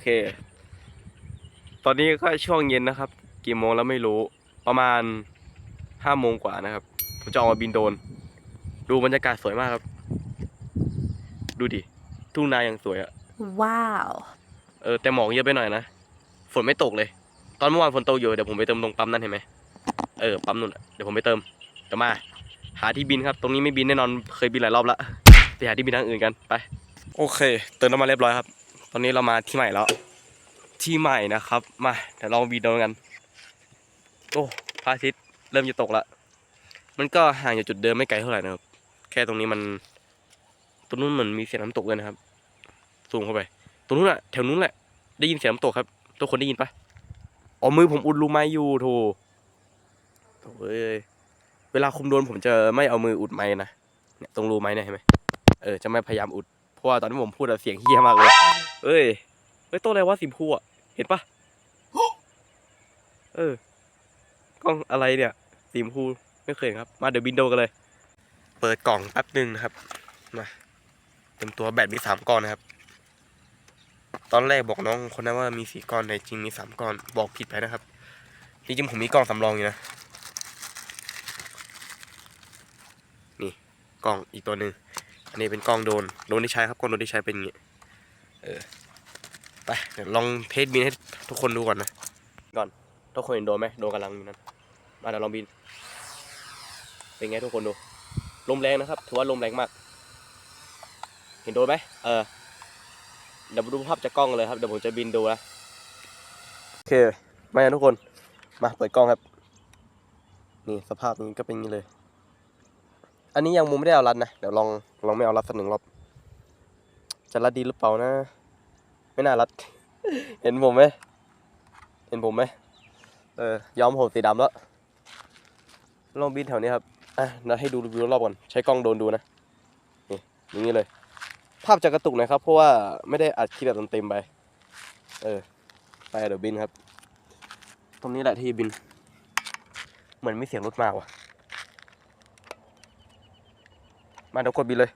เค ตอนนี้ก็ช่วงเย็นนะครับ กี่โมงแล้วไม่รู้ ประมาณห้าโมงกว่านะครับ ผมจะออกมาบินโดรนดูบรรยากาศสวยมากครับ ดูดิ ทุ่งนาอย่างสวยอะว้าว เออแต่หมอกเยอะไปหน่อยนะ ฝนไม่ตกเลย ตอนเมื่อวานฝนตกอยู่เดี๋ยวผมไปเติมตรงปั๊มนั่นเห็นไหมเออปั๊มนู่นอะเดี๋ยวผมไปเติมเดี๋ยวมา หาที่บินครับ ตรงนี้ไม่บินแน่นอน เคยบินหลายรอบละไปหาที่บินทางอื่นกันไป โอเค เติมน้ำมันเรียบร้อยครับ ตอนนี้เรามาที่ใหม่แล้ว ที่ใหม่นะครับ มาเดี๋ยวลองบินโดนกัน โอ้พระอาทิตย์เริ่มจะตกละมันก็ห่างจากจุดเดิมไม่ไกลเท่าไหร่นะครับ แค่ตรงนี้มันตรงนู้นเหมือนมีเสียงน้ำตกเลยนะครับซูมเข้าไปตรงนู้นอะแถวนู้นแหละได้ยินเสียงน้ำตกครับ ทุกคนได้ยินปะอ๋อมือผมอุดรูไม้อยู่โถโถเอ้ยเวลาคุมโดนผมจะไม่เอามืออุดไม้นะเนี่ยตรงรูไม้เนี่ยเห็นไหมเออจะไม่พยายามอุดเพราะว่าตอนที่ผมพูดอะเสียงเฮี้ยมากเลย เอ้ยเฮ้ยต้นอะไรวะสีชมพูอะเห็นปะเออกล้องอะไรเนี่ยสีชมพูไม่เคยเห็นครับ มาเดี๋ยวบินโดกันเลย เปิดกล่องแป๊บหนึ่งนะครับ มาเต็มตัวแบตมีสามก้อนนะครับ ตอนแรกบอกน้องคนนั้นว่ามีสี่ก้อนแต่จริงมีสามก้อนบอกผิดไปนะครับจริงๆผมมีกล้องสำรองอยู่นะนี่กล้องอีกตัวหนึ่งอันนี้เป็นกล้องโดรนโดรนที่ใช้ครับกล้องโดรนที่ใช้เป็นอย่างงี้ เออ ไปเดี๋ยวลองเทสบินให้ทุกคนดูก่อนนะ ก่อน ทุกคนเห็นโดนไหมโดนกำลังอยู่นั่นมาเดี๋ยวลองบิน เป็นไงทุกคนดู ลมแรงนะครับ ถือว่าลมแรงมาก เห็นโดนไหมเออ เดี๋ยวมดูภาพจากกล้องเลยครับ เดี๋ยวผมจะบินดูนะ โอเค มาทุกคน มาเปิดกล้องครับ นี่สภาพนี้ก็เป็นอย่างนี้เลย อันนี้ยังมุมไม่ได้เอารัดนะ เดี๋ยวลองลองไม่เอารัดสักหนึ่งรอบ จะรัดดีหรือเปล่านะ ไม่น่ารัด เห็นผมไหมเห็นผมไหมเออย้อมผมสีดำแล้วลองบินแถวนี้ครับอะเดี๋ยวให้ดูรีวิวรอบก่อนใช้กล้องโดนดูนะนี่อย่างนี้เลย ภาพจะกระตุกหนะครับ เพราะว่าไม่ได้อัดคลิปแบบเต็มๆไป เออ ไปเดี๋ยวบินครับ ตรงนี้แหละที่บิน เหมือนไมีเสียงรถมาว่ะ มาเดี๋ยวกดบินเลย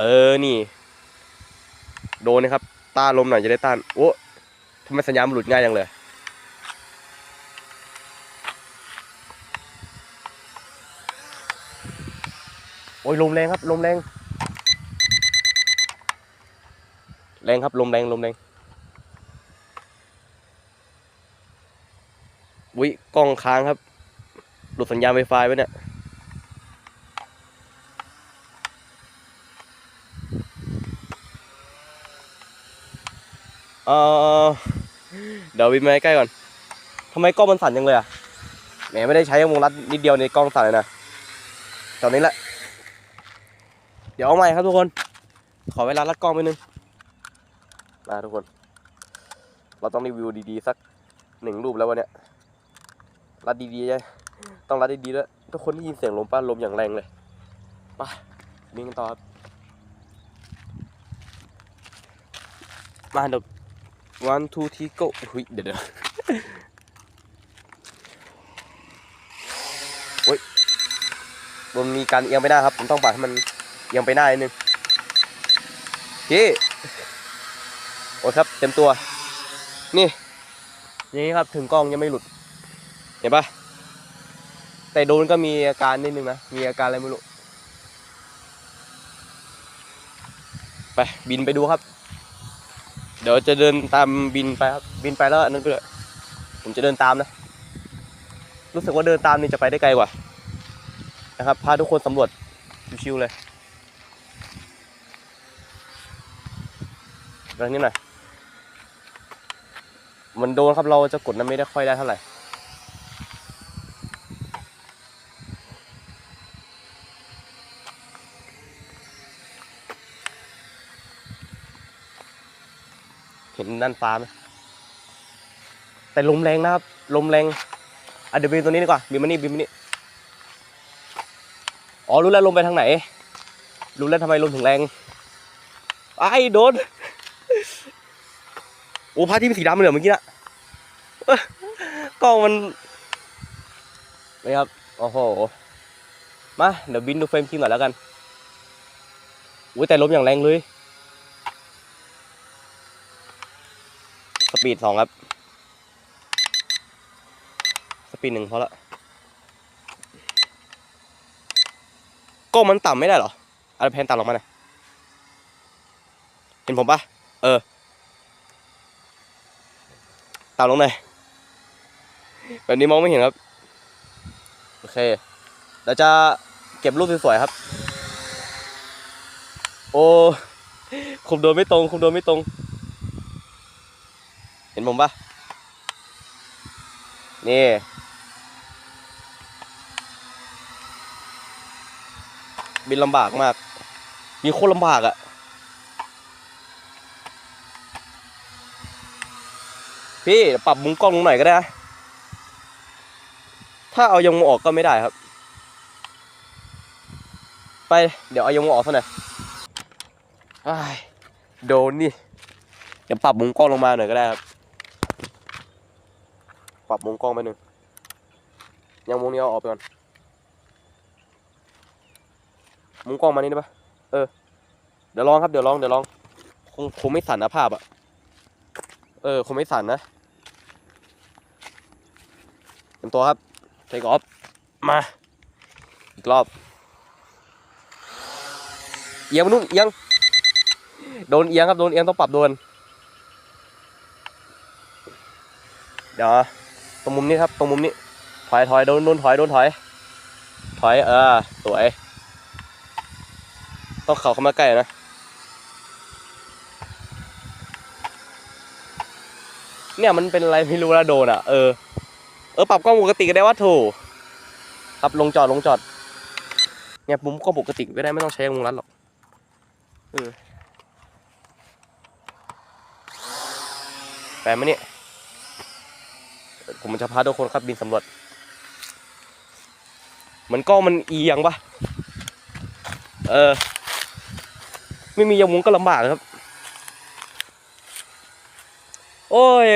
เออนี่ โดนนะครับ ต้านลมหน่อยจะได้ต้าน โอ้ทำไมสัญญาณมันหลุดง่ายจังเลย โอ้ยลมแรงครับ ลมแรง แรงครับ ลมแรงลมแรงอุ้ยกล้องค้างครับ หลุดสัญญาณไวไฟไว้เนี่ย เออเดี๋ยววินมาใกล้ก่อนทำไมกล้องมันสั่นจังเลยอะแหมไม่ได้ใช้วงรัดนิดเดียวในกล้องสั่นเลยนะตอนนี้แหละ เดี๋ยวเอาใหม่ครับทุกคน ขอเวลารัดกล้องไปนึงมาทุกคน เราต้องรีวิวดีๆสักหนึ่งรูปแล้ววันเนี้ยรัดดีๆใช่ต้องรัดดีๆด้วยทุกคนได้ยินเสียงลมป้าลมอย่างแรงเลยไปบินกันต่อบมาเดี๋ยว one two three go หุยเดี๋ยวเดี๋ยวโอ้ยมันมีการเอียงไปหน้าครับ ผมต้องปรับให้มันเอียงไปหน้านิดนึงพี่โอ้ยครับ เต็มตัว นี่ อย่างนี้ครับถึงกล้องยังไม่หลุด เห็นปะแต่โดนก็มีอาการนิดนึงนะ มีอาการอะไรไม่รู้ ไปบินไปดูครับ เดี๋ยวจะเดินตามบินไปครับบินไปแล้วอันนั้นไปเลยผมจะเดินตามนะ รู้สึกว่าเดินตามนี่จะไปได้ไกลกว่านะครับพาทุกคนสำรวจชิวๆเลยเรื่องนี้หน่อยมันโดนครับเราจะกดนั้นไม่ได้ค่อยได้เท่าไหร่ นด้านฟ้าไหมแต่ลมแรงนะครับ ลมแรงอะเดี๋ยวบินตัวนี้ดีกว่าบินมานี่บินมานี่อ๋อรู้แล้วลมไปทางไหน รู้แล้วทำไมลมถึงแรงไอ้โดนโอ้พระที่เป็นสีดำเหลือเมื่อกี้นะกล้องมันนี่ครับโอ้โหมาเดี๋ยวบินดูเฟรมจริงก่อนแล้วกันอุ้ยแต่ลมอย่างแรงเลย ปีดสองครับ สปีดหนึ่งพอละกล้องมันต่ำไม่ได้เหรออะไรแพนต่ำลงมาหน่อยเห็นผมปะเออต่ำลงหน่อยแบบนี้มองไม่เห็นครับ โอเคเดี๋ยวจะเก็บรูปสวยๆครับ โอ้คุมโดนไม่ตรงคุมโดนไม่ตรง ห็นผมปะนี่ บินลำบากมาก มีโคตรลำบากอะพี่ปรับมุมกล้องลงหน่อยก็ได้นะถ้าเอายงมออกก็ไม่ได้ครับ ไป เดี๋ยวเอายงมออกซะหน่อยอ้ายโดนนี่ เดี๋ยวปรับมุมกล้องลงมาหน่อยก็ได้ครับ ปรับมุมกล้องไปหนึ่งยังมุมนี้เอาออกไปก่อนมุมกล้องมานี่ได้ปะเออ เดี๋ยวลองครับเดี๋ยวลองเดี๋ยวลองคงคงไม่สั่นนะภาพอะเออคงไม่สั่นนะเตรียมตัวครับเทคออฟมาอีกรอบเอียงนู่นเอียงโดนเอียงครับโดนเอียงต้องปรับโดนเดี๋ยว รงมุมนี้ครับ ตรงมุมนี้ ถอยถอยโดนโดนถอยโดนถอย ถอยเออสวย ต้องเข่าเข้ามาใกล้นะเนี่ยมันเป็นอะไรไม่รู้ละโดนอะเออเออปรับกล้องปกติก็ได้ว่าถูกครับลงจอดลงจอดเนี่ยมุมก็ปกติก็ได้ไม่ต้องใช้มุมรัดหรอกเออแปลไหมเนี่ย ผมจะพาทุกคนครับบินสำรวจ มันกล้องมันเอียงปะเออ ไม่มียางมุงก็ลำบากครับ โอ้ย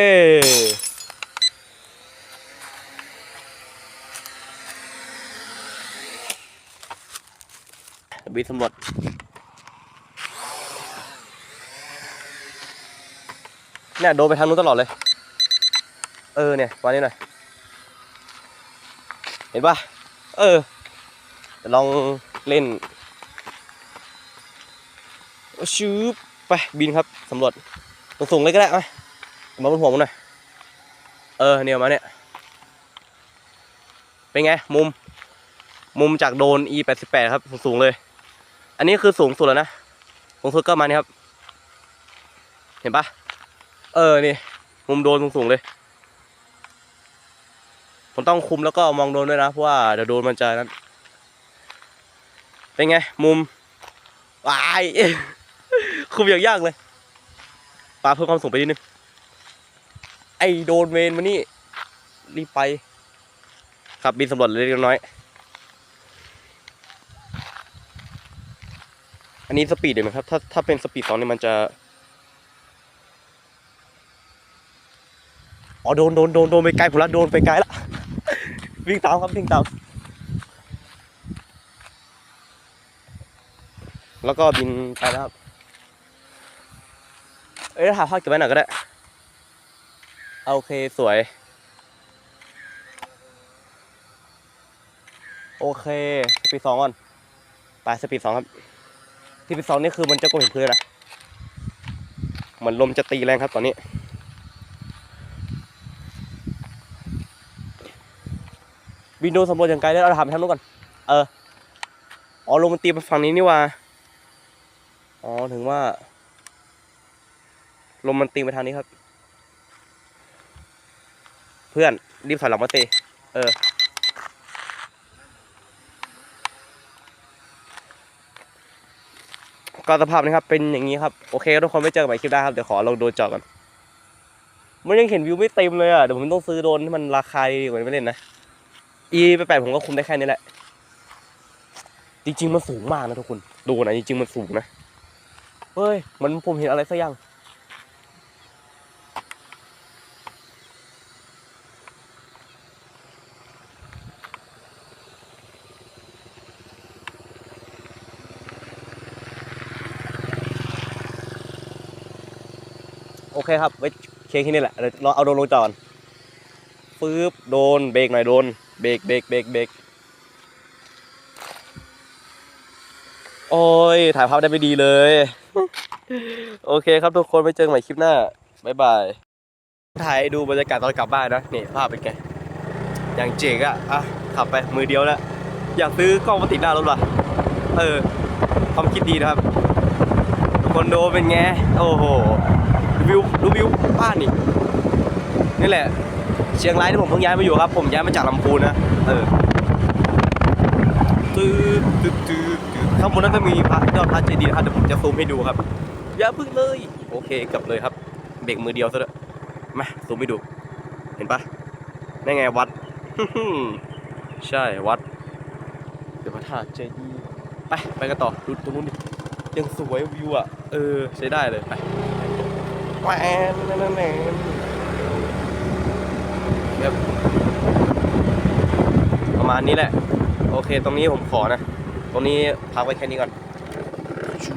บินสำรวจเนี่ยโดนไปทางนู้นตลอดเลย เออเนี่ยวันนี้หน่อย เห็นปะเออลองเล่นชืบไปบินครับสำรวจสูงๆเลยก็ได้มามมาบนหัวผมหน่อยเออเนี่ยมาเนี่ยเป็นไง มุม มุมจากโดน e แปดสิบแปดครับสูงเลย อันนี้คือสูงสุดแล้วนะสูงสุดก็มานี่ครับ เห็นปะเออนี่ มุมโดนสูงๆเลย ผมต้องคุมแล้วก็มองโดนด้วยนะเพราะว่าเดี๋ยวโดนมันจะนั้นเป็นไง มุมวายคุมอย่างยากเลยปาเพิ่มความสูงไปนิดนึงไอโดนเวนมานี่รีบไป ครับบินสำรวจเล็กน้อย อันนี้สปีดเห็นไหมครับ ถ้าถ้าเป็นสปีดสองเนี่ยมันจะอ๋อโดนโดนโดนโดนไปไกลผมละโดนไปไกลละ วิ่งตามครับวิ่งตาม แล้วก็บินไปแล้วครับ เอ้ยถ่ายภาพเก็บไว้หน่อยก็ได้โอเคสวย โอเคสปีดสองก่อนไปสปีดสองครับสปีดสองนี่คือมันจะกลมเห็นพื้นนะเหมือนลมจะตีแรงครับตอนนี้ บินโดนสำรวจอย่างไกลแล้วเราถามไปทางนู้นก่อน เออ อ๋อลมมันตีไปฝั่งนี้นี่ว่า อ๋อถึงว่า ลมมันตีไปทางนี้ครับ เพื่อนรีบถอยหลังมาตีเออ ก็สภาพนะครับ เป็นอย่างนี้ครับ โอเคทุกคนไม่เจอกันใหม่คลิปหน้าครับ เดี๋ยวขอลงโดนจอก่อนมันยังเห็นวิวไม่เต็มเลยอะ เดี๋ยวผมต้องซื้อโดนที่มันราคาดีกว่านี้ไม่เล่นนะ อีแปดผมก็คุมได้แค่นี้แหละ จริงๆมันสูงมากนะทุกคน ดูนะจริงๆมันสูงนะ เฮ้ย มันผมเห็นอะไรสักอย่าง โอเคครับ ไว้เช็คที่นี่แหละเราเอาโดนลงจอดปึ๊บ โดนเบรกหน่อยโดน เบรกเบรกเบรกเบรกโอ้ย ถ่ายภาพได้ไม่ดีเลย โอเคครับทุกคนไปเจอกันใหม่คลิปหน้า บ๊ายบาย ถ่ายดูบรรยากาศตอนกลับบ้านนะ นี่ภาพเป็นไง อย่างเจ๋งอะอะ ขับไปมือเดียวแล้ว อยากซื้อกล้องมาติดหน้ารถว่ะ เออ ความคิดดีนะครับ คอนโดเป็นไง โอ้โหดูวิว ดูวิวบ้านนี่นี่แหละ เชียงรายที่ผมเพิ่งย้ายมาอยู่ครับ ผมย้ายมาจากลำพูนนะเออตื้อตื้อตื้อตื้อข้างบนนั้นก็มีพระยอดพระเจดีย์นะครับเดี๋ยวผมจะซูมให้ดูครับอย่าพึ่งเลย โอเคกลับเลยครับ เบรกมือเดียวซะด้วยมาซูมให้ดู เห็นปะนั่นไงวัดใช่วัด เดี๋ยวพระธาตุเจดีย์ไปไปกันต่อดูตรงนู้นดิยังสวยวิวอะเออใช้ได้เลยไปแหวน ครับประมาณนี้แหละ โอเค ตรงนี้ผมขอนะ ตรงนี้พักไว้แค่นี้ก่อนชู